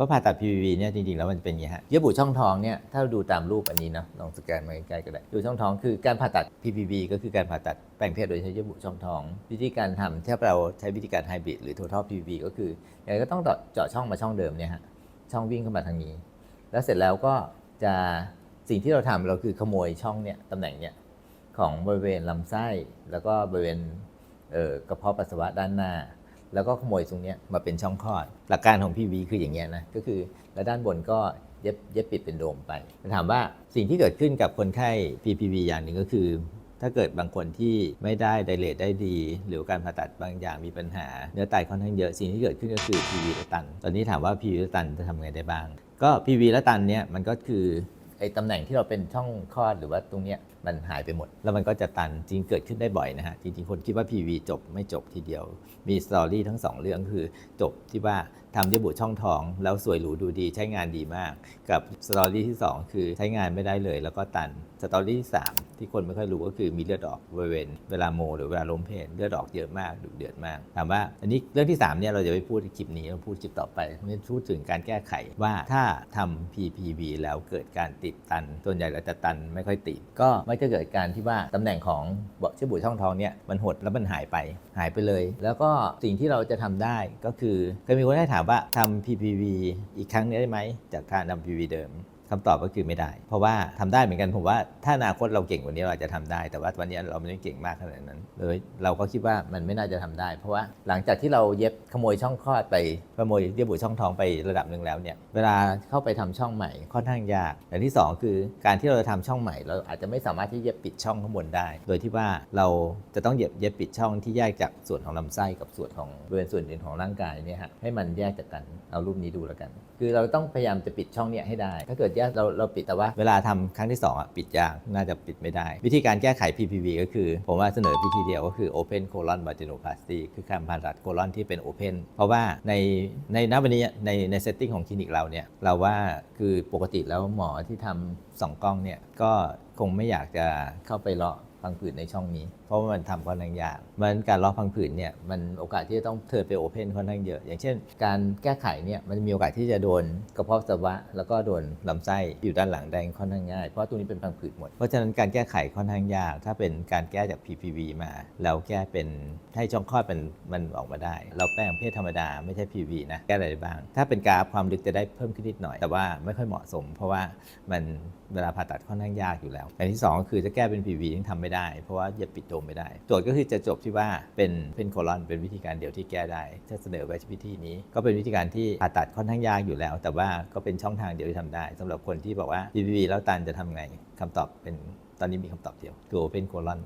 ราะผ่าตัด PVV เนี่ยจริงๆ แล้วมันเป็นอย่างนี้ฮะเยื่อบุช่องท้องเนี่ยถ้าเราดูตามรูปอันนี้นะลองสแกนมาใกล้ๆก็ได้ดูช่องท้องคือการผ่าตัด PVV ก็คือการผ่าตัดแปลงเพศโดยใช้เยื่อบุช่องท้อง วิธีการทำถ้าเราใช้วิธีการไฮบริดหรือ total PVV ก็คือยังไงก็ต้องเจาะช่องมาช่องเดิมเนี่ยฮะช่องวิ่งเข้ามาทางนี้ แล้วเสร็จแล้วก็จะสิ่งที่เราทำเราคือขโมยช่องเนี่ยตำแหน่งเนี่ยของบริเวณลำไส้แล้วก็บริเวณเกระเพาะปัสสาวะด้านหน้า แล้วก็ขโมยตรงนี้มาเป็นช่องคลอด หลักการของ PV คืออย่างเงี้ยนะก็คือแล้วด้านบนก็เย็บเย็บปิดเป็นโดมไปถามว่าสิ่งที่เกิดขึ้นกับคนไข้ PPV อย่างหนึ่งก็คือ ถ้าเกิดบางคนที่ไม่ได้ไดเลทได้ดี หรือการผ่าตัดบางอย่างมีปัญหา เนื้อไตค่อนข้างเยอะสิ่งที่เกิดขึ้นก็คือ PV และตัน ตอนนี้ถามว่า PV และตันจะทำไงได้บ้าง ก็ PV และตันเนี่ยมันก็คือ ไอ้ตำแหน่งที่เราเป็นช่องคลอดหรือว่าตรงเนี้ยมันหายไปหมด แล้วมันก็จะตันจริงเกิดขึ้นได้บ่อยนะฮะ จริงๆ คนคิดว่า PV จบไม่จบทีเดียว มีสตอรี่ทั้งสองเรื่องคือจบที่ว่าทำเยื่อบุช่องท้องแล้วสวยหรูดูดีใช้งานดีมาก กับสตอรี่ที่ 2 คือใช้งานไม่ได้เลย แล้วก็ตันสตอรี่ที่3ที่คนไม่ค่อยรู้ก็คือมีเลือดออกบริเวณเวลาโม หรือเวลาล้มเพลเลือดออกเยอะมากดุเดือดมากถามว่าอันนี้เรื่องที่3เนี่ยเราจะไปพูดคลิปนี้เราพูดคลิปต่อไปนี่พูดถึงการแก้ไขว่าถ้าทำ PPV แล้วเกิดการติดตันส่วนใหญ่เราจะตันไม่ค่อยติด ก็ไม่จะเกิดการที่ว่าตำแหน่งของเบาะเชื่อบุช่องท้องเนี่ยมันหดแล้วมันหายไปหายไปเลย แล้วก็สิ่งที่เราจะทำได้ก็คือเคยมีคนได้ถามามว่าทำ PPV อีกครั้งได้ไหม จากการทำ PPV เดิม คำตอบก็คือไม่ได้ เพราะว่าทำได้เหมือนกันผมว่าถ้าอนาคตเราเก่งกว่านี้เราจะทำได้ แต่ว่าวันนี้เราไม่ได้เก่งมากขนาดนั้นเลยเราก็คิดว่ามันไม่น่าจะทำได้ เพราะว่าหลังจากที่เราเย็บขโมยช่องคลอดไปขโมยเยื่อบุช่องท้องไประดับหนึ่งแล้วเนี่ยเวลาเข้าไปทำช่องใหม่ค่อนข้างยากอย่างที่สองคือการที่เราจะทำช่องใหม่ เราอาจจะไม่สามารถที่เย็บปิดช่องข้างบนได้ โดยที่ว่าเราจะต้องเย็บเย็บปิดช่องที่แยกจากส่วนของลำไส้กับส่วนของบริเวณส่วนอื่นของร่างกายเนี่ยฮะให้มันแยกจากกันเอารูปนี้ดูแล้วกัน คือเราต้องพยายามจะปิดช่องเนี้ยให้ได้ ถ้าเกิดยกเราเราปิดแต่ว่าเวลาทำครั้งที่ 2อะปิดยากน่าจะปิดไม่ได้ วิธีการแก้ไข PPV ก็คือ ผมว่าเสนอวิธีเดียวก็คือ Open Colon Vaginoplasty คือการผ่าตัดโคลอนที่เป็น Open เพราะว่าในในณวันนี้ในในเซตติ้งของคลินิกเราเนี่ยเราว่าคือปกติแล้วหมอที่ทำสองกล้องเนี่ยก็คงไม่อยากจะเข้าไปเลาะ พังผืดในช่องนี้ เพราะว่ามันทำค่อนข้างยากมันการเลาะพังผืดเนี่ยมันโอกาสที่จะต้องเทิร์นไปโอเพนค่อนข้างเยอะ อย่างเช่น การแก้ไขเนี่ยมันมีโอกาสที่จะโดนกระเพาะปัสสาวะ แล้วก็โดนลำไส้อยู่ด้านหลังแดงค่อนข้างง่ายเพราะตรงนี้เป็นพังผืดหมด เพราะฉะนั้นการแก้ไขค่อนข้างยาก ถ้าเป็นการแก้จาก PPV มาแล้วแก้เป็นให้ช่องคลอดเป็นมันออกมาได้ เราแป้งเพศธรรมดาไม่ใช่ PV นะแก้อะไรได้บ้าง ถ้าเป็นกราฟความลึกจะได้เพิ่มขึ้นนิดหน่อย แต่ว่าไม่ค่อยเหมาะสม เพราะว่ามันเวลาผ่าตัดค่อนข้างยากอยู่แล้วอย่างที่สองก็คือจะแก้เป็น PPV ยังทำไม่ได้ เพราะว่าจะปิดโดมไม่ได้โจทย์ก็คือจะจบที่ว่าเป็นเป็นโคลอนเป็นวิธีการเดียวที่แก้ได้ถ้าเสนอไว้วิธีนี้ ก็เป็นวิธีการที่ผ่าตัดค่อนข้างยากอยู่แล้ว แต่ว่าก็เป็นช่องทางเดียวที่ทำได้สำหรับคนที่บอกว่า PPV แล้วตันจะทำไงคำตอบเป็นตอนนี้มีคำตอบเดียวคือ open colon